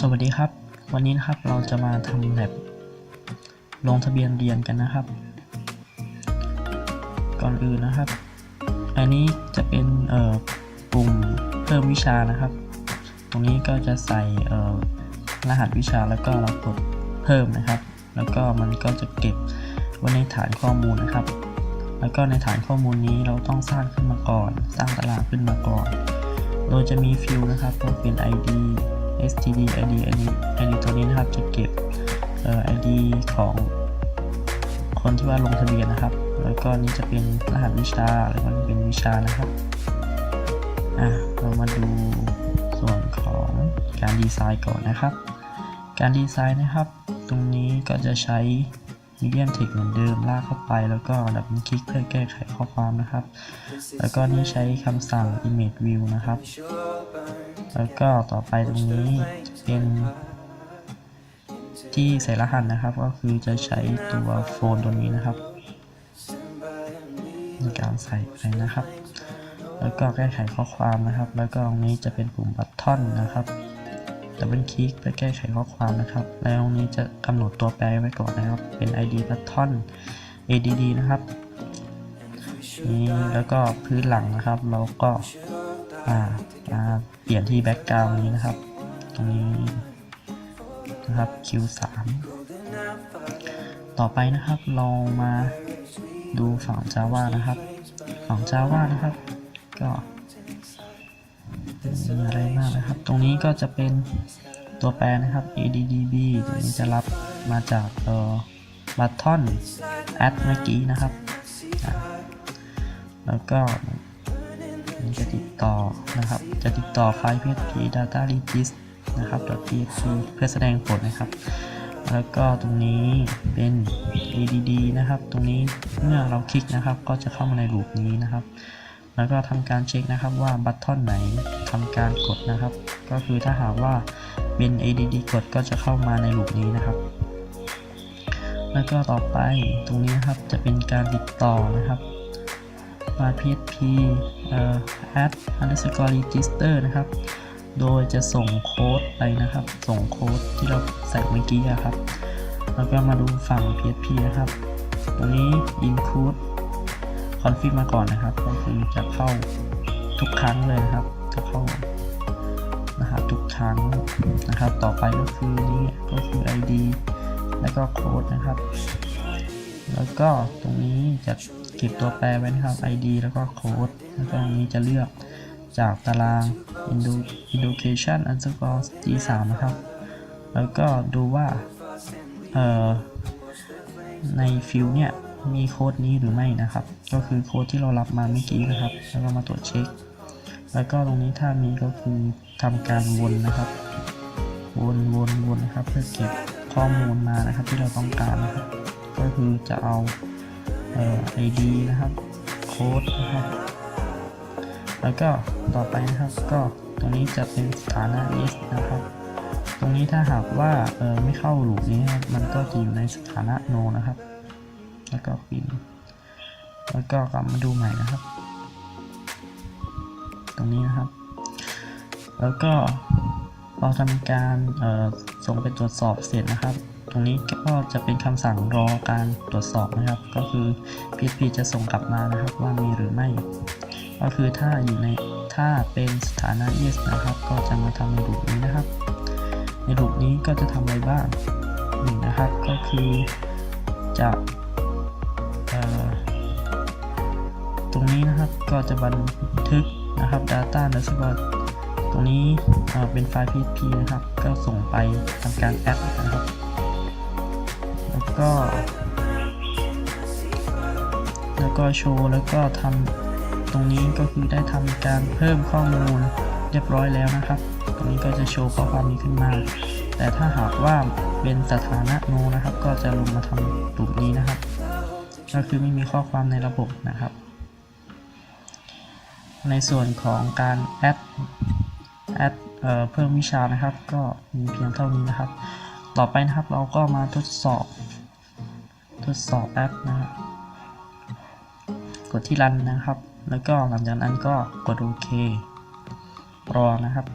สวัสดีครับ วันนี้นะครับเราจะมาทำแ a บลงทะเบียนเรียนกันนะครับ ก่อนอื่นนะครับ อันนี้จะเป็นเอ่อปุ่มเพิ่มวิชานะครับ ตรงนี้ก็จะใส่เอ่อรหัสวิชาแล้วก็เรากดเพิ่มนะครับ แล้วก็มันก็จะเก็บไว้ในฐานข้อมูลนะครับ แล้วก็ในฐานข้อมูลนี้เราต้องสร้างขึ้นมาก่อน สร้างตารางขึ้นมาก่อน โดยจะมีฟิลนะครับก็เป็น ID std id id id ตัวนี้นะครับจะเก็บเอ่อ id ของคนที่ว่าลงทะเบียนนะครับ แล้วก็นี่จะเป็นรหัสวิชา แล้วก็เป็นวิชานะครับอะเรามาดูส่วนของการดีไซน์ก่อนนะครับ การดีไซน์นะครับ ตรงนี้ก็จะใช้ medium text เหมือนเดิมลากเข้าไป แล้วก็ดับเบิลคลิกเพื่อแก้ไขข้อความนะครับ แล้วก็นี่ใช้คำสั่ง image view นะครับ แล้วก็ต่อไปตรงนี้เป็นที่ใส่รหัสนะครับ ก็คือจะใช้ตัวโฟนตัวนี้นะครับในการใส่ไปนะครับ แล้วก็แก้ไขข้อความนะครับ แล้วก็ตรงนี้จะเป็นปุ่มบัตทอนนะครับดับเบิลคลิกเพื่อแก้ไขข้อความนะครับ แล้วตรงนี้จะกำหนดตัวแปรไว้ก่อนนะครับ เป็น id บัตทอน add นะครับนี่แล้วก็พื้นหลังนะครับ เราก็อ่ามา เปลี่ยนที่แบ็กกราวน์นี้นะครับ ตรงนี้นะครับ Q3 ต่อไปนะครับเรามาดูฝั่ง Java นะครับฝั่ง Java นะครับ ก็มีอะไรมากนะครับ ตรงนี้ก็จะเป็นตัวแปรนะครับ addb ตัวนี้จะรับมาจากเอ่อ button add เมื่อกี้นะครับ แล้วก็ จะติดต่อนะครับ จะติดต่อไฟล์ php data regist นะครับ .php เพื่อแสดงผลนะครับ แล้วก็ตรงนี้เป็น add นะครับ ตรงนี้เมื่อเราคลิกนะครับ ก็จะเข้ามาในลูปนี้นะครับ แล้วก็ทำการเช็คนะครับว่าบัตทอนไหนทำการกดนะครับ ก็คือถ้าหากว่าเป็น add กดก็จะเข้ามาในลูปนี้นะครับแล้วก็ต่อไปตรงนี้นะครับจะเป็นการติดต่อนะครับ php เอ่อ add underscore register นะครับ โดยจะส่งโค้ดไปนะครับ ส่งโค้ดที่เราใส่เมื่อกี้ครับ แล้วก็มาดูฝั่ง php นะครับตรงนี้ include config มาก่อนนะครับ ก็คือจะเข้าทุกครั้งเลยนะครับ จะเข้ารหัสทุกครั้งนะครับ ต่อไปก็คือนี่ก็คือ id แล้วก็โค้ดนะครับ แล้วก็ตรงนี้จะ เก็บตัวแปรไว้นะครับ id แล้วก็โค้ดแล้วก็ตรงนี้จะเลือกจากตาราง Indo- education underscore g3 นะครับ แล้วก็ดูว่าเอ่อในฟิลเนี่ยมีโค้ดนี้หรือไม่นะครับ ก็คือโค้ดที่เรารับมาเมื่อกี้นะครับ แล้วก็มาตรวจเช็ค แล้วก็ตรงนี้ถ้ามีก็คือทำการวนนะครับ วนวนวนนะครับ เพื่อเก็บข้อมูลมานะครับที่เราต้องการนะครับ ก็คือจะเอา เอ่อ ID นะครับ โค้ดนะครับ แล้วก็ต่อไปนะครับก็ตรงนี้จะเป็นสถานะ yes นะครับ ตรงนี้ถ้าหากว่าเออไม่เข้าลูปนี้นะครับมันก็จะอยู่ในสถานะ no นะครับ แล้วก็ปิดแล้วก็กลับมาดูใหม่นะครับ ตรงนี้นะครับ แล้วก็เราทำการเออส่งไปตรวจสอบเสร็จนะครับ รงนี้ก็จะเป็นคำสั่งรอการตรวจสอบนะครับ ก็คือ PHP จะส่งกลับมานะครับว่ามีหรือไม่ ก็คือถ้าอยู่ในถ้าเป็นสถานะ yes นะครับ ก็จะมาทำในรูปนี้นะครับ ในรูปนี้ก็จะทำอะไรบ้างหนึ่งนะครับ ก็คือจะตรงนี้นะครับก็จะบันทึกนะครับ data แล้วก็ตรงนี้เป็นไฟล์ PHP นะครับ ก็ส่งไปทำการ add นะครับ แล้วก็ แล้วก็โชว์แล้วก็ทำตรงนี้ก็คือได้ทำการเพิ่มข้อมูลเรียบร้อยแล้วนะครับ ตรงนี้ก็จะโชว์ข้อความนี้ขึ้นมา แต่ถ้าหากว่าเป็นสถานะ no นะครับ ก็จะลงมาทำรูปนี้นะครับ ก็คือไม่มีข้อความในระบบนะครับ ในส่วนของการ add add เอ่อเพิ่มวิชานะครับ ก็มีเพียงเท่านี้นะครับ ต่อไปนะครับเราก็มาทดสอบ ทดสอบแอปนะฮะกดที่รันนะครับ แล้วก็หลังจากนั้นก็กดโอเครอนะครับ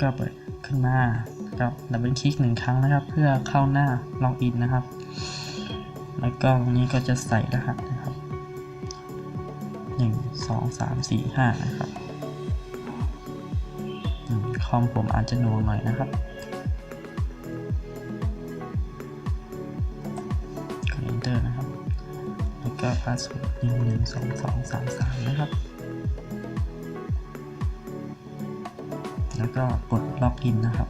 ก็เปิดขึ้นมาครับดับเบิลคลิกหนึ่งครั้งนะครับ เพื่อเข้าหน้าล็อกอินนะครับ แล้วก็ตรงนี้ก็จะใส่รหัสนะครับ 1 2 3 4 5 นะครับ อมคอมผมอาจจะหน่วงหน่อยนะครับกด enter นะครับ แล้วก็ password หนึ่งหนึ่งสองสองสามสามนะครับ แล้วก็กดล็อกอินนะครับ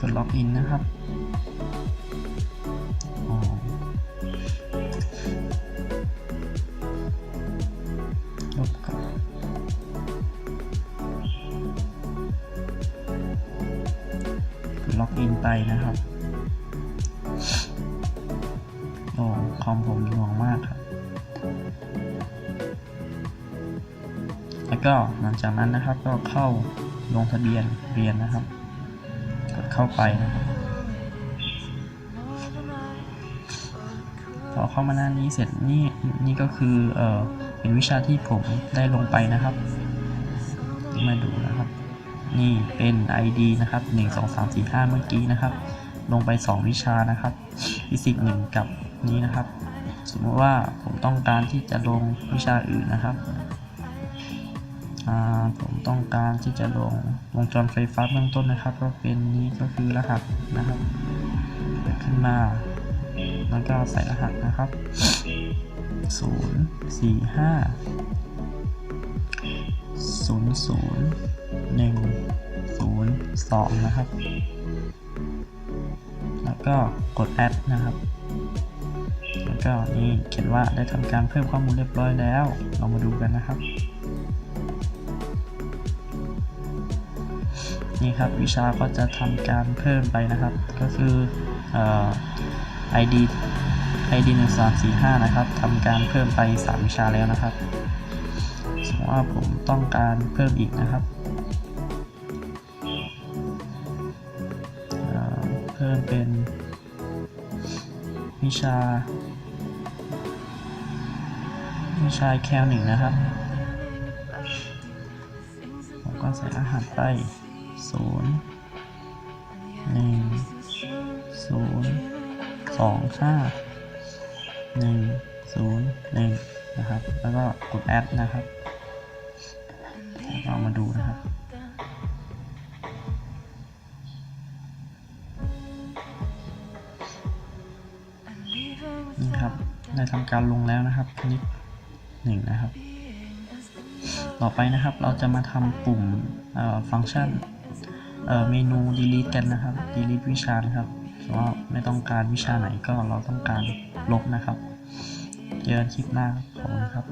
กดล็อกอินนะครับลบก่อนกดล็อกอินไปนะครับโอ้คอมผมหน่วงมากครับ แล้วก็หลังจากนั้นนะครับก็เข้าลงทะเบียนเรียนนะครับ เข้าไปพอเข้ามาหน้านี้เสร็จนี่นี่ก็คือเออเป็นวิชาที่ผมได้ลงไปนะครับ มาดูนะครับ นี่เป็น ID นะครับ 1 2 3 4 5 เมื่อกี้นะครับ ลงไป 2 วิชานะครับฟิสิกส์หนึ่งกับนี้นะครับ สมมติว่าผมต้องการที่จะลงวิชาอื่นนะครับ ผมต้องการที่จะลงวงจรไฟฟ้าเบื้องต้นนะครับ ก็เป็นนี้ก็คือรหัสนะครับเปิดขึ้นมา แล้วก็ใส่รหัสนะครับ 0 4 5 0 0 1 0 2 นะครับ แล้วก็กด add นะครับแล้วก็นี่เขียนว่าได้ทำการเพิ่มข้อมูลเรียบร้อยแล้ว เรามาดูกันนะครับ นี่ครับวิชาก็จะทำการเพิ่มไปนะครับ ก็คือเอ่อ ID ID 1 3 4 5นะครับทำการเพิ่มไป 3 วิชาแล้วนะครับสมมติว่าผมต้องการเพิ่มอีกนะครับเเพิ่มเป็นวิชา วิชาแคลหนึ่งนะครับ ผมก็ใส่รหัสไป ศูนย์หนึ่งศูนย์สองห้าหนึ่งศูนย์หนึ่งนะครับ แล้วก็กดแอดนะครับเรามาดูนะครับนี่ครับได้ทำการลงแล้วนะครับคลิกหนึ่งนะครับ ต่อไปนะครับเราจะมาทำปุ่มเอ่อฟังก์ชัน เมนู delete กันนะครับ delete วิชานะครับเพราะว่าไม่ต้องการวิชาไหนก็เราต้องการลบนะครับ เจอกันคลิปหน้าขอบคุณครับ